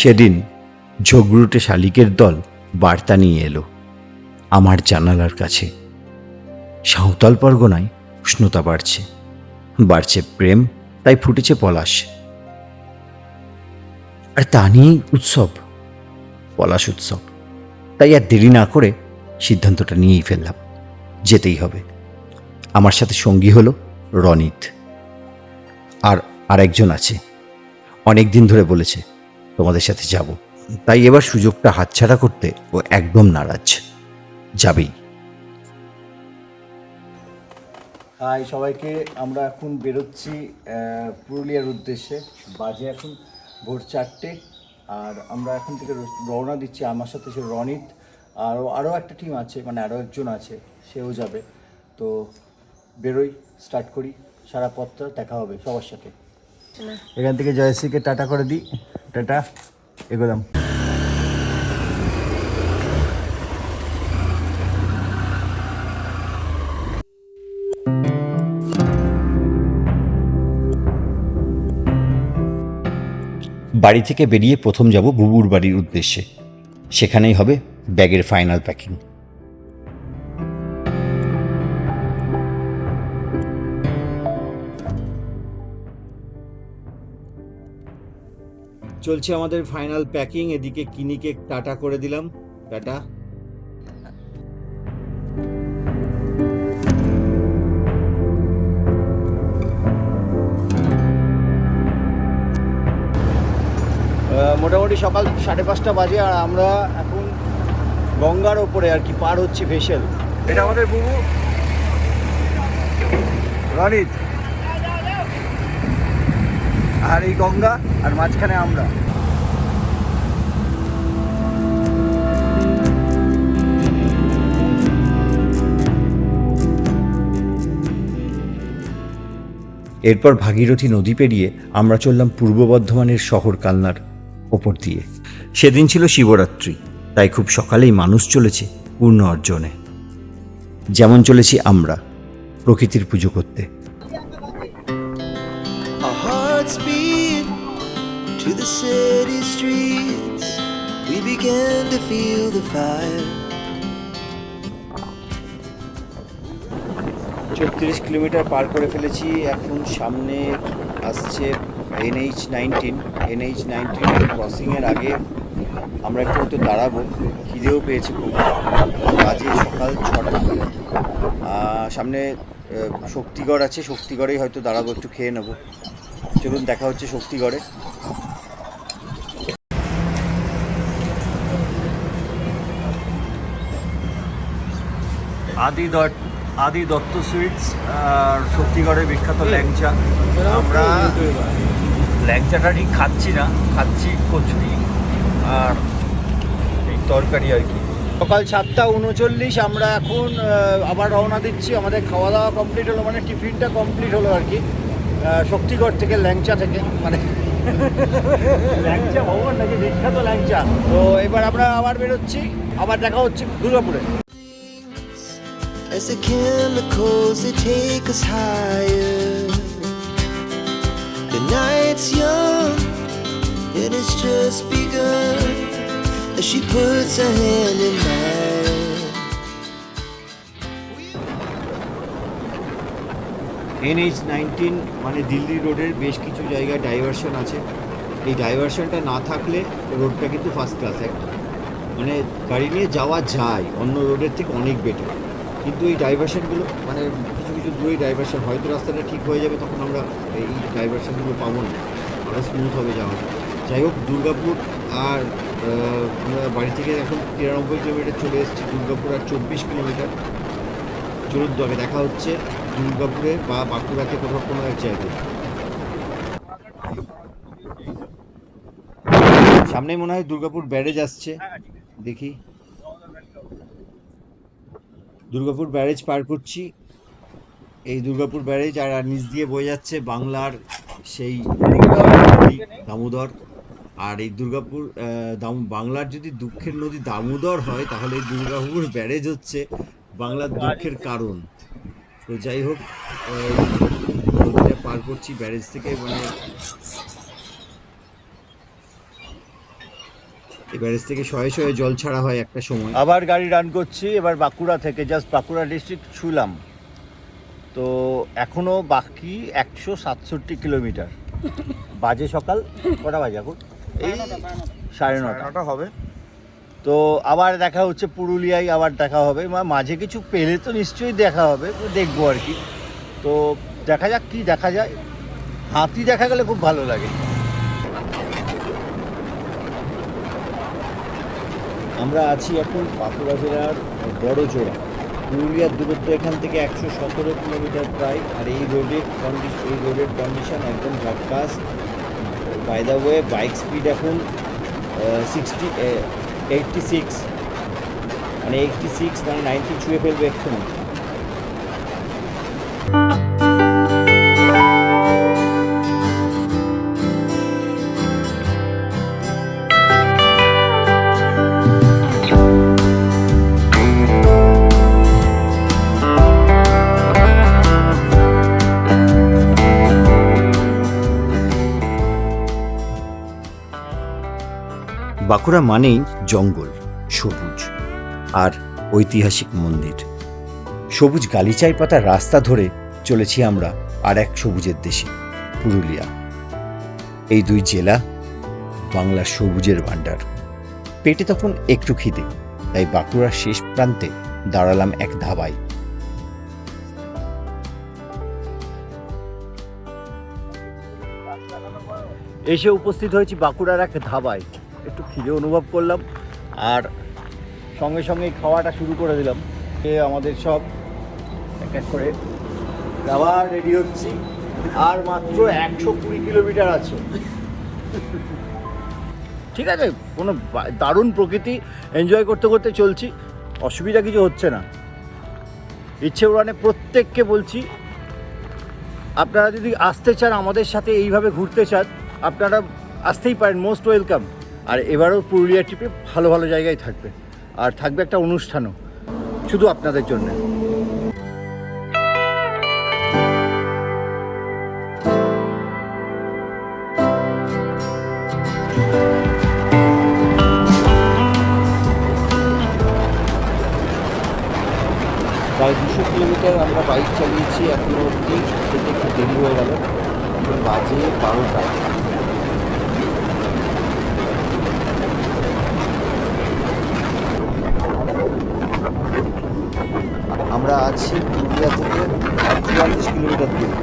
সেদিন ঝগড়ুটে শালিকের দল বার্তা নিয়ে এলো আমার জানালার কাছে। সাঁওতাল পরগনায় উষ্ণতা বাড়ছে। বাড়ছে প্রেম, তাই ফুটেছে পলাশ। আর তা নিয়েই উৎসব, পলাশ উৎসব। তাই আর দেরি না করে সিদ্ধান্তটা নিয়েই ফেললাম। যেতেই হবে। আমার সাথে সঙ্গী হলো রনিত। আর আরেকজন আছে। অনেক দিন ধরে বলেছে তোমাদের সাথে যাব। তাই এবার সুযোগটা হাতছাড়া করতে ও একদম নারাজ। যাবেই হাই সবাইকে আমরা এখন বেরোচ্ছি পুরুলিয়ার উদ্দেশ্যে। বাজে এখন ভোর চারটে আর আমরা এখন থেকে রওনা দিচ্ছি আমার সাথে সে রনিত আর আরও একটা টিম আছে মানে আরও একজন আছে সেও যাবে। তো বেরোই স্টার্ট করি সারা পথটা দেখা হবে সবার সাথে। এখান থেকে জয়শ্রীকে টাটা করে দিই। টাটা এগোলাম বাড়ি থেকে বেরিয়ে প্রথম যাব বুবুর বাড়ির উদ্দেশ্যে। সেখানেই হবে ব্যাগের ফাইনাল প্যাকিং চলছে আমাদের ফাইনাল প্যাকিং এদিকে কিনিকে টাটা করে দিলাম। টাটা। মোটামুটি সকাল সাড়ে পাঁচটা বাজে আর আমরা এখন গঙ্গার ওপরে আর কি, পার হচ্ছি ভেসেল। এটা আমাদের বুবু। রনিত। আর এই গঙ্গা, আর মাঝখানে আমরা। এরপর ভাগীরথী নদী পেরিয়ে আমরা চললাম পূর্ব বর্ধমানের শহর কালনার ওপর দিয়ে। সেদিন ছিল শিবরাত্রি, তাই খুব সকালেই মানুষ চলেছে পূর্ণ অর্জনে। যেমন চলেছি আমরা প্রকৃতির পুজো করতে। City streets. We began to feel the fire. চৌত্রিশ কিলোমিটার পার করে ফেলেছি, এখন সামনে আসছে এনএইচ নাইনটিন এনএইচ নাইনটিন ক্রসিংয়ের আগে আমরা একটু হয়তো দাঁড়াবো, খিদেও পেয়েছে খুব বাজে সকাল ছটা সামনে শক্তিগড় আছে, শক্তিগড়েই হয়তো দাঁড়াবো, একটু খেয়ে নেব চলুন, দেখা হচ্ছে শক্তিগড়ে আদি দত্ত আদি দত্ত সুইটস আর শক্তিগড়ের বিখ্যাত ল্যাংচা। আমরা ল্যাংচাটা ঠিক খাচ্ছি না খাচ্ছি কচুরি আর এই তরকারি আর কি। সকাল সাতটা উনচল্লিশ আমরা এখন আবার রওনা দিচ্ছি। আমাদের খাওয়া দাওয়া কমপ্লিট হলো মানে টিফিনটা কমপ্লিট হলো আর কি। শক্তিগড় থেকে ল্যাংচা থেকে মানে ল্যাংচা ভবন নাকি বিখ্যাত ল্যাংচা? তো এবার আমরা আবার বেরোচ্ছি। আবার দেখা হচ্ছে দুর্গাপুরে। As the chemicals, they take us higher. The night's young, and it's just begun. As she puts her hand in mine. NH nineteen মানে দিল্লি রোডের বেশ কিছু জায়গায় ডাইভারশন আছে এই ডাইভারশনটা না থাকলে রোডটা কিন্তু ফার্স্ট ক্লাস একটা মানে গাড়ি নিয়ে যাওয়া যায়, অন্য রোডের থেকে অনেক বেটার কিন্তু এই ডাইভারশনগুলো মানে কিছু কিছু দূরেই ডাইভারশন হয়তো রাস্তাটা ঠিক হয়ে যাবে, তখন আমরা এই ডাইভারশনগুলো পাবো না। আমরা স্মুথ হবে যাওয়া। যাই হোক, দুর্গাপুর আর আমরা বাড়ি থেকে এখন তিরানব্বই কিলোমিটার চলে এসেছি দুর্গাপুর আর চব্বিশ কিলোমিটার। চলুন তবে দেখা হচ্ছে দুর্গাপুরে বা বাঁকুড়াতে কোথাও কোনো এক জায়গায়। সামনে মনে হয় দুর্গাপুর ব্যারেজ আসছে। দেখি। দুর্গাপুর ব্যারেজ পার করছি। এই দুর্গাপুর ব্যারেজ আর নিচ দিয়ে বয়ে যাচ্ছে বাংলার সেই দামোদর। আর এই দুর্গাপুর দাম- বাংলার যদি দুঃখের নদী দামোদর হয়, তাহলে এই দুর্গাপুর ব্যারেজ হচ্ছে বাংলার দুঃখের কারণ। তো যাই হোক নদীটা পার করছি ব্যারেজ থেকে মানে ব্যারেজ থেকে শয়ে শয়ে জল ছাড়া হয় একটা সময়। আবার গাড়ি রান করছি এবার বাঁকুড়া থেকে জাস্ট বাঁকুড়া ডিস্ট্রিক্ট ছুলাম। তো এখনও বাকি একশো সাতষট্টি কিলোমিটার। বাজে সকাল কটা বাজে এখন? এই সাড়ে নটা হবে। তো আবার দেখা হচ্ছে পুরুলিয়ায় আবার দেখা হবে। মা- মাঝে কিছু পেলে তো নিশ্চয়ই দেখা হবে তো দেখব আর কি। তো দেখা যাক কি দেখা যায়। হাতি দেখা গেলে খুব ভালো লাগে। আমরা আছি এখন বাঁকুড়া জেলার বড় জোড়া পুরুলিয়ার দূরত্ব এখান থেকে একশো সতেরো কিলোমিটার প্রায়, আর এই রোডের কন্ডিশন এই রোডের কন্ডিশন একদম ঝাক্কাস by the way bike speed এখন সিক্সটি এইটটি সিক্স মানে এইটটি সিক্স মানে নাইনটি ছুঁয়ে ফেলবে এক্ষুনি। বাঁকুড়া মানেই জঙ্গল, সবুজ আর ঐতিহাসিক মন্দির। সবুজ গালিচাই পাতা রাস্তা ধরে চলেছি আমরা আর এক সবুজের দেশে, পুরুলিয়া। এই দুই জেলা বাংলার সবুজের ভাণ্ডার। পেটে তখন একটু খিদে, তাই বাঁকুড়ার শেষ প্রান্তে দাঁড়ালাম এক ধাবায়। এসে উপস্থিত হয়েছি বাঁকুড়ার এক ধাবায়। একটু খিদে অনুভব করলাম। আর সঙ্গে সঙ্গে খাওয়াটা শুরু করে দিলাম। এ আমাদের সব এক এক করে আবার রেডি হচ্ছি। আর মাত্র একশো কুড়ি কিলোমিটার আছে। ঠিক আছে, কোনো দারুণ প্রকৃতি এনজয় করতে করতে চলছি। অসুবিধা কিছু হচ্ছে না। ইচ্ছে উড়ানে প্রত্যেককে বলছি, আপনারা যদি আসতে চান আমাদের সাথে এইভাবে ঘুরতে চান, আপনারা আসতেই পারেন মোস্ট ওয়েলকাম আর এবারও পুরুলিয়া ট্রিপে ভালো ভালো জায়গায় থাকবে। আর থাকবে একটা অনুষ্ঠানও, শুধু আপনাদের জন্য। প্রায় দুশো কিলোমিটার আমরা বাইক চালিয়েছি এখনও অবধি যেতে একটু দেরি হয়ে গেল। বাজে বারোটা। আমরা আছি পুরুলিয়া থেকে চুয়াল্লিশ কিলোমিটার দূরে।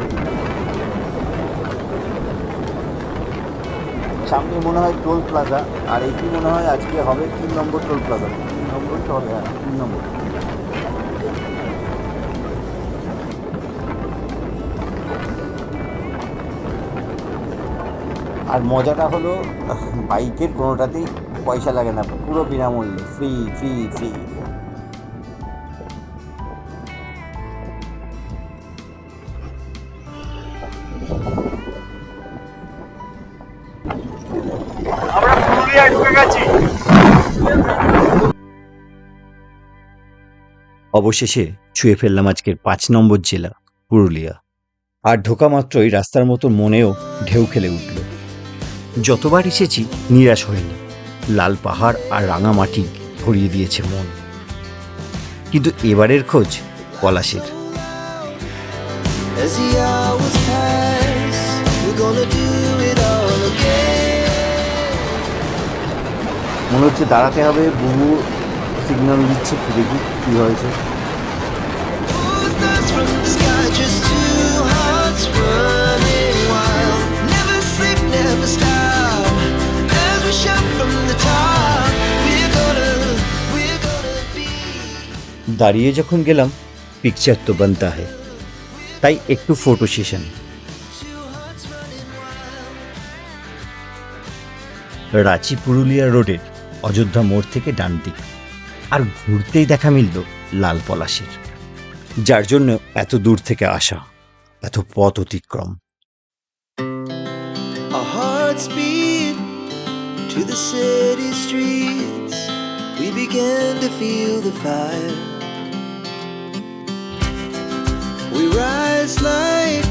সামনে মনে হয় টোল প্লাজা, আর এটি মনে হয় আজকে হবে তিন নম্বর টোল প্লাজা? তিন নম্বর হবে হ্যাঁ তিন নম্বর। আর মজাটা হলো, বাইকের কোনোটাতেই পয়সা লাগে না, পুরো বিনামূল্যে ফ্রি ফ্রি ফ্রি অবশেষে ছুঁয়ে ফেললাম আজকের পাঁচ নম্বর জেলা, পুরুলিয়া। আর ঢোকা মাত্রই রাস্তার মতো মনেও ঢেউ খেলে উঠল। যতবার এসেছি, নিরাশ হয়নি। লাল পাহাড় আর রাঙা মাটি ভরিয়ে দিয়েছে মন। কিন্তু এবারের খোঁজ পলাশের। As মনে হচ্ছে দাঁড়াতে হবে বহু সিগন্যাল দিচ্ছে দেখি কী হয়েছে. দাঁড়িয়ে যখন গেলাম পিকচার তো বানতা হয় তাই একটু ফটো সেশন রাঁচি পুরুলিয়া রোডের অযোধ্যা মোড় থেকে ডান দিক। আর ঘুরতেই দেখা মিলল লাল পলাশের। যার জন্য এত দূর থেকে আসা, এত পথ অতিক্রম। We rise like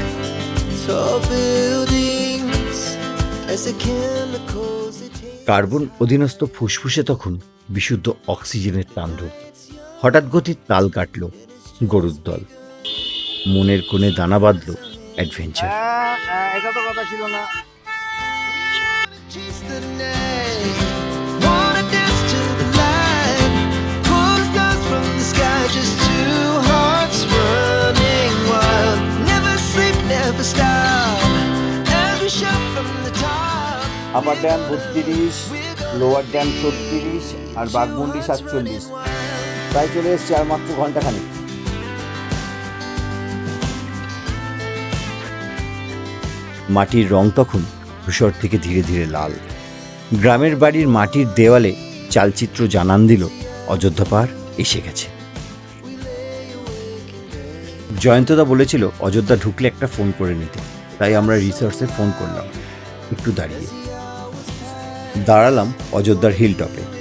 tall buildings as the chemicals. Carbon অধীনস্থ ফুসফুসে তখন বিশুদ্ধ অক্সিজেনের তাণ্ডব। হঠাৎ গতির তাল কাটল গরুর দল। মনের কোণে দানা বাঁধল অ্যাডভেঞ্চার কথা ছিল না। আপার ড্যাম বত্রিশ লোয়ার ড্যাম ছত্রিশ আর বাঘমুন্ডি সাতচল্লিশ। প্রায় চলে এসছে আর মাত্র ঘন্টাখানেক। মাটির রং তখন ধূসর থেকে ধীরে ধীরে লাল। গ্রামের বাড়ির মাটির দেওয়ালে চালচিত্র জানান দিল, অযোধ্যা পাহাড় এসে গেছে। জয়ন্তদা বলেছিল, অযোধ্যা ঢুকলে একটা ফোন করে নিতে। তাই আমরা রিসোর্সে ফোন করলাম। একটু দাঁড়িয়ে। দাঁড়ালাম অযোধ্যার হিল টপে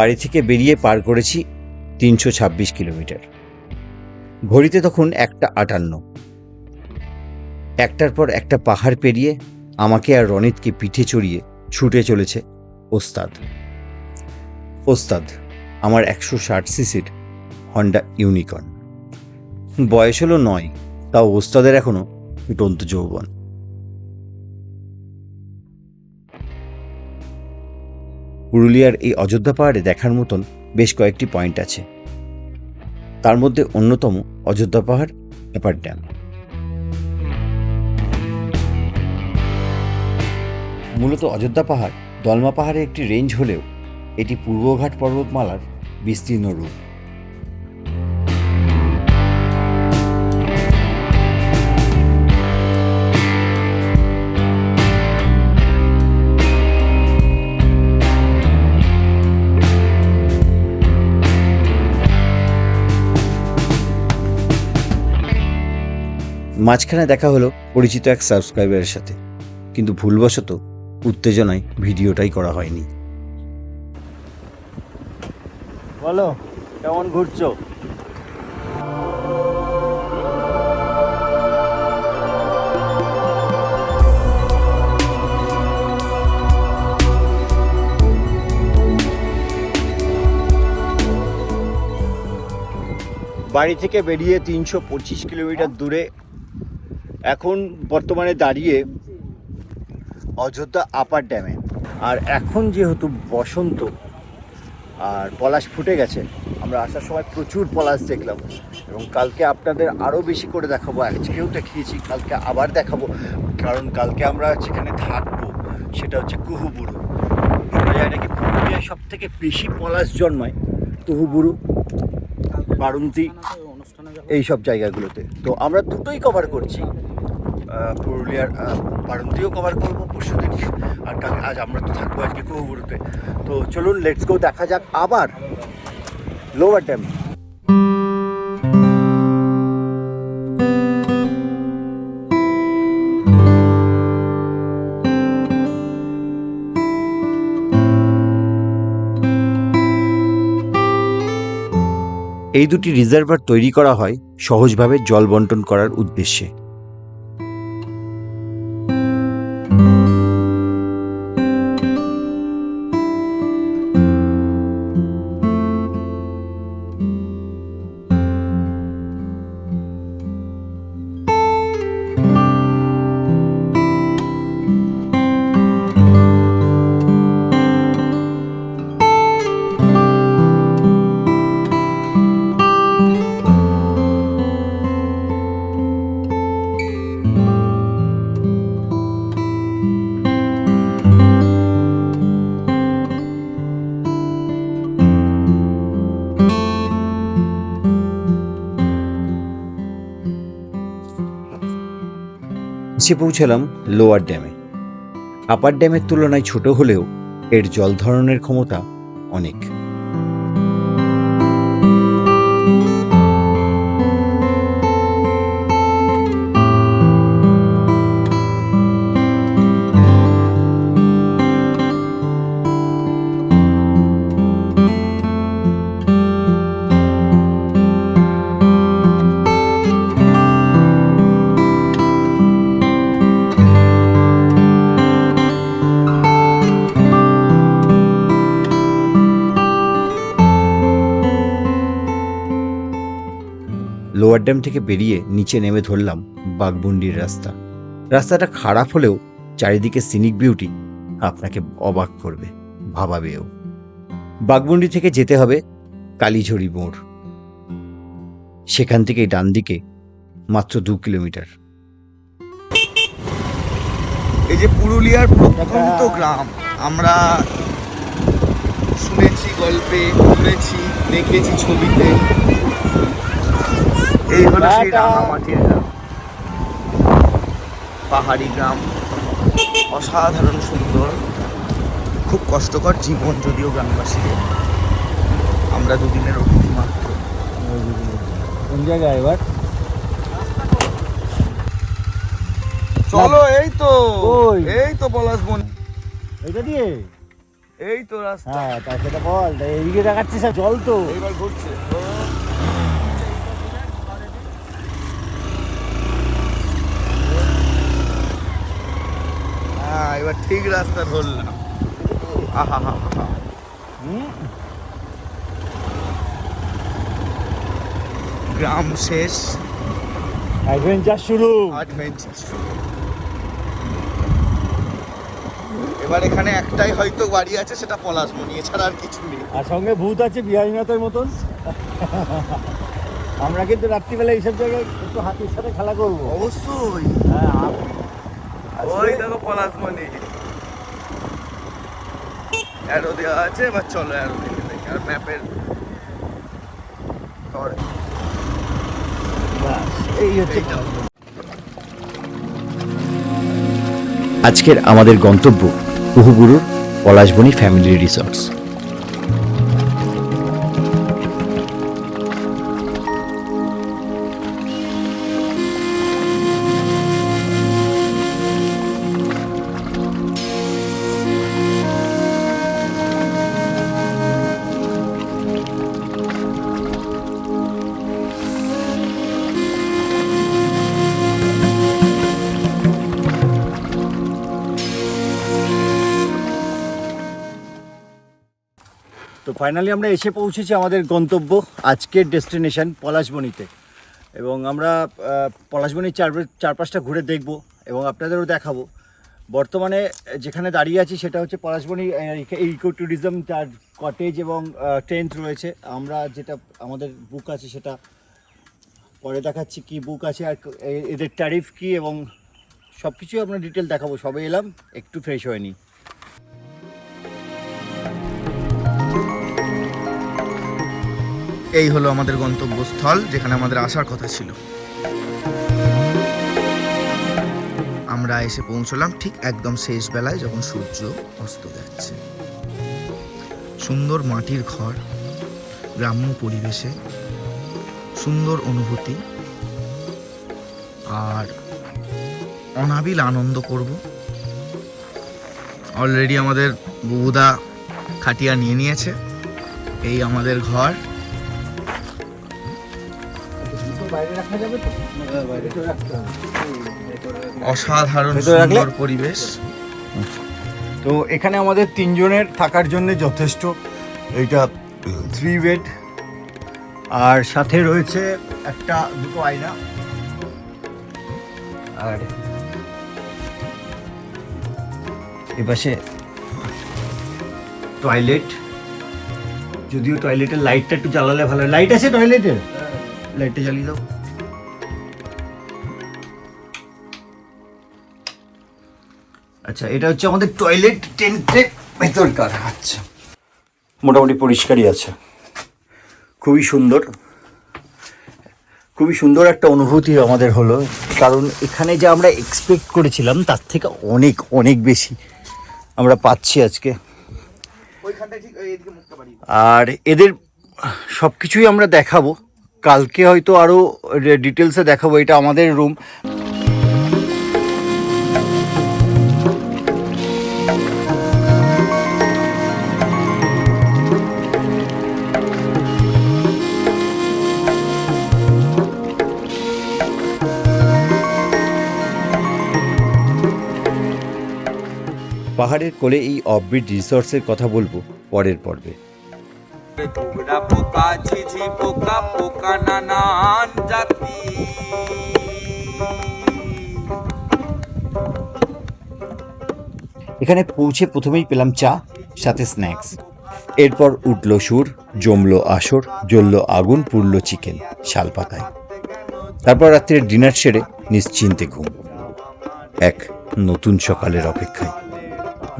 বাড়ি থেকে বেরিয়ে পার করেছি তিনশো ছাব্বিশ কিলোমিটার। ঘড়িতে তখন একটা আটান্ন। একটার পর একটা পাহাড় পেরিয়ে আমাকে আর রনিতকে পিঠে চড়িয়ে ছুটে চলেছে ওস্তাদ। ওস্তাদ, আমার একশো ষাট সিসির হন্ডা ইউনিকর্ন। বয়স হলো নয়, তাও ওস্তাদের এখনও ফুটন্ত যৌবন। পুরুলিয়ার এই অযোধ্যা পাহাড়ে দেখার মতন বেশ কয়েকটি পয়েন্ট আছে। তার মধ্যে অন্যতম অযোধ্যা পাহাড়, এপার ড্যাম। মূলত অযোধ্যা পাহাড় দলমা পাহাড়ে একটি রেঞ্জ হলেও এটি পূর্বঘাট পর্বতমালার বিস্তীর্ণ রূপ। মাঝখানে দেখা হলো পরিচিত এক সাবস্ক্রাইবারের সাথে। কিন্তু ভুলবশত উত্তেজনায় ভিডিওটাই করা হয়নি। বলো, কেমন ঘুরছো? বাড়ি থেকে বেরিয়ে তিনশো পঁচিশ কিলোমিটার দূরে এখন বর্তমানে দাঁড়িয়ে অযোধ্যা আপার ড্যামে। আর এখন যেহেতু বসন্ত আর পলাশ ফুটে গেছে আমরা আসার সময় প্রচুর পলাশ দেখলাম এবং কালকে আপনাদের আরও বেশি করে দেখাবো। আজকেও দেখিয়েছি কালকে আবার দেখাবো। কারণ কালকে আমরা যেখানে থাকব সেটা হচ্ছে কুহুবুরু। শোনা যায় নাকি পুরুলিয়ায় সব থেকে বেশি পলাশ জন্মায় কুহুবুরু বারুন্তি এই সব জায়গাগুলোতে। তো আমরা দুটোই কভার করছি। পুরুলিয়ার বারুন্তিও কভার করব পরশু দিন। আর কাল, আজ আমরা তো থাকব আজকে কুহুবুরুতে তো চলুন লেটস গো দেখা যাক আবার লোয়ার ড্যাম এই দুটি রিজার্ভার তৈরি করা হয় সহজভাবে জল বন্টন করার উদ্দেশ্যে। এসে পৌঁছালাম লোয়ার ড্যামে। আপার ড্যামের তুলনায় ছোট হলেও এর জল ধরনের ক্ষমতা অনেক। লোয়ার ড্যাম থেকে বেরিয়ে নিচে নেমে ধরলাম বাঘবুন্ডির রাস্তা। রাস্তাটা খারাপ হলেও চারিদিকে সিনিক বিউটি আপনাকে অবাক করবে, ভাবাবেও। বাঘবুন্ডি থেকে যেতে হবে কালীঝড়ি মোড়। সেখান থেকে ডান দিকে মাত্র দু কিলোমিটার। এই যে পুরুলিয়ার প্রত্যন্ত গ্রাম, আমরা শুনেছি গল্পে, শুনেছি, দেখেছি ছবিতে। এই হলো সেই রাঙামাটির গ্রাম পাহাড়ি গ্রাম অসাধারণ সুন্দর খুব কষ্টকর জীবন যদিও গ্রামবাসীদের। আমরা দুদিনের অতিথি মাত্র। কোন জায়গায় এবার? চলো এই তো? এই তো পলাশবন এটা দিয়ে? এই তো রাস্তা। হ্যাঁ তা সেটা বল এইদিকে দেখাচ্ছিস জল তো। এইবার ঘুরছে। এবার ঠিক রাস্তা ধরলাম আহা হা হা? গ্রাম শেষ। অ্যাডভেঞ্চার শুরু। অ্যাডভেঞ্চার এবার এখানে একটাই হয়তো বাড়ি আছে সেটা পলাশমণি। এছাড়া আর কিছু নেই। আর সঙ্গে ভূত আছে বিহারীনাথের মতন। আমরা কিন্তু রাত্রিবেলা এইসব জায়গায় একটু হাতির সাথে খেলা করব। অবশ্যই। হ্যাঁ ওই দেখো পলাশমণি অ্যারো দেওয়া আছে এবার চলো অ্যারো দেখে দেখি আর ম্যাপের এই হচ্ছে আজকের আমাদের গন্তব্য উহুবুরুর পলাশবনী ফ্যামিলি রিসর্টস। ফাইনালি আমরা এসে পৌঁছেছি আমাদের গন্তব্য আজকের ডেস্টিনেশন পলাশবনিতে। এবং আমরা পলাশবনির চার চারপাশটা ঘুরে দেখব এবং আপনাদেরও দেখাবো। বর্তমানে যেখানে দাঁড়িয়ে আছি সেটা হচ্ছে পলাশবনি ইকো ট্যুরিজম তার কটেজ এবং টেন্ট রয়েছে। আমরা যেটা আমাদের বুক আছে সেটা পরে দেখাচ্ছি কি বুক আছে আর এদের ট্যারিফ কি এবং সব কিছুই আপনার ডিটেল দেখাবো। সবে এলাম, একটু ফ্রেশ হয়নি। এই হলো আমাদের গন্তব্যস্থল, যেখানে আমাদের আসার কথা ছিল। আমরা এসে পৌঁছলাম ঠিক একদম শেষ বেলায় যখন সূর্য অস্ত যাচ্ছে। সুন্দর মাটির ঘর, গ্রাম্য পরিবেশে, সুন্দর অনুভূতি, আর অনাবিল আনন্দ করব। অলরেডি আমাদের বুবুদা খাটিয়া নিয়ে নিয়েছে। এই আমাদের ঘর। অসাধারণ? সুন্দর পরিবেশ। তো এখানে আমাদের তিনজনের থাকার জন্য যথেষ্ট। এইটা থ্রি বেড আর সাথে রয়েছে একটা দুটো আয়না। আর এপাশে টয়লেট যদিও টয়লেটের লাইটটা একটু জ্বালালে ভালো হয়। লাইট আছে টয়লেটের লাইটটা জ্বালিয়ে দাও। আচ্ছা এটা হচ্ছে আমাদের টয়লেট টেন্টের ভেতরকার আচ্ছা। মোটামুটি পরিষ্কারই আছে। খুবই সুন্দর। খুবই সুন্দর একটা অনুভূতি আমাদের হলো কারণ এখানে যে আমরা এক্সপেক্ট করেছিলাম তার থেকে অনেক অনেক বেশি আমরা পাচ্ছি আজকে। আর এদের সব কিছুই আমরা দেখাবো। কালকে হয়তো আরও ডিটেলসে দেখাবো এটা আমাদের রুম পাহাড়ের কোলে এই অফবিট রিসোর্সের কথা বলব পরের পর্বে। টুকরা পোকা ঝিঝি পোকা পোকা নানান জাতি। এখানে পৌঁছে প্রথমেই পেলাম চা সাথে স্ন্যাক্স এরপর উঠল সুর জমলো আসর জ্বলল আগুন পুড়ল চিকেন শাল পাতায়। তারপর রাত্রে ডিনার সেরে নিশ্চিন্তে ঘুম। এক নতুন সকালের অপেক্ষায়।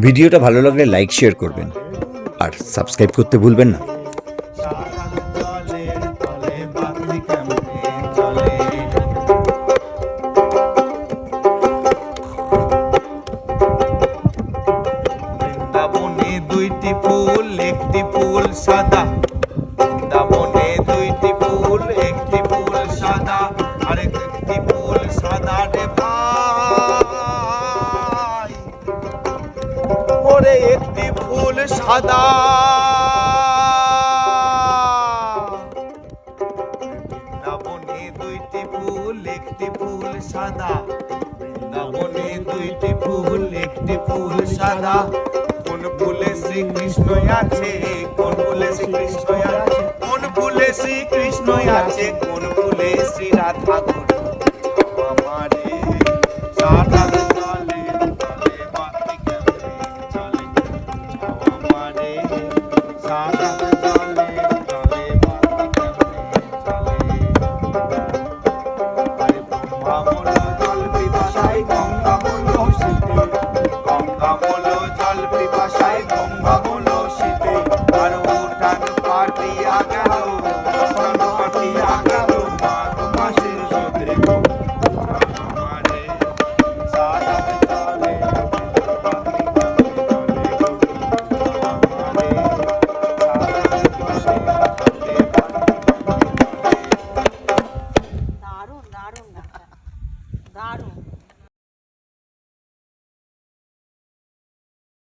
ভিডিওটা ভালো লাগলে লাইক শেয়ার করবেন। আর সাবস্ক্রাইব করতে ভুলবেন না। passada.